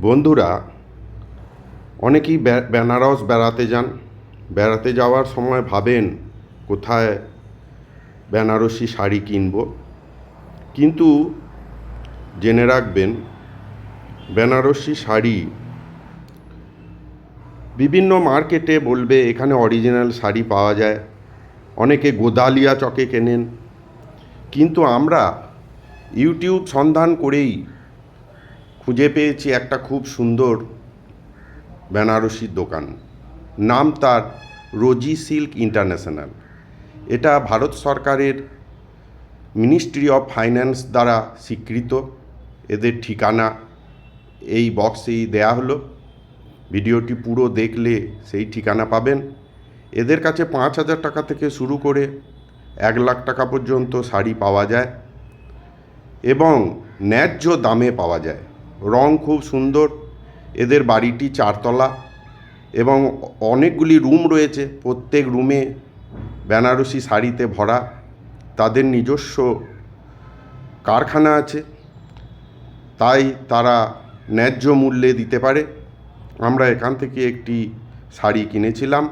বন্ধুরা, অনেকেই বেনারস বেড়াতে যান। বেড়াতে যাওয়ার সময় ভাবেন, কোথায় বেনারসি শাড়ি কিনবো? কিন্তু জেনে রাখবেন, বেনারসি শাড়ি বিভিন্ন মার্কেটে বলবে, এখানে অরিজিনাল শাড়ি পাওয়া যায়। অনেকে গোদালিয়া চকে কেনেন। কিন্তু আমরা ইউটিউব সন্ধান করেই খুঁজে পেয়েছি একটা খুব সুন্দর বেনারসির দোকান। নাম তার রোজি সিল্ক ইন্টারন্যাশনাল। এটা ভারত সরকারের মিনিস্ট্রি অফ ফাইন্যান্স দ্বারা স্বীকৃত। এদের ঠিকানা এই বক্সেই দেয়া হলো। ভিডিওটি পুরো দেখলে সেই ঠিকানা পাবেন। এদের কাছে পাঁচ হাজার টাকা থেকে শুরু করে এক লাখ টাকা পর্যন্ত শাড়ি পাওয়া যায় এবং ন্যায্য দামে পাওয়া যায়। রং খুব সুন্দর, এদের বাড়িটি চারতলা এবং অনেকগুলি রুম রয়েছে। প্রত্যেক রুমে বেনারসি শাড়িতে ভরা, তাদের নিজস্ব কারখানা আছে। তাই তারা ন্যায্য মূল্যে দিতে পারে। আমরা এখান থেকে একটি শাড়ি কিনেছিলাম।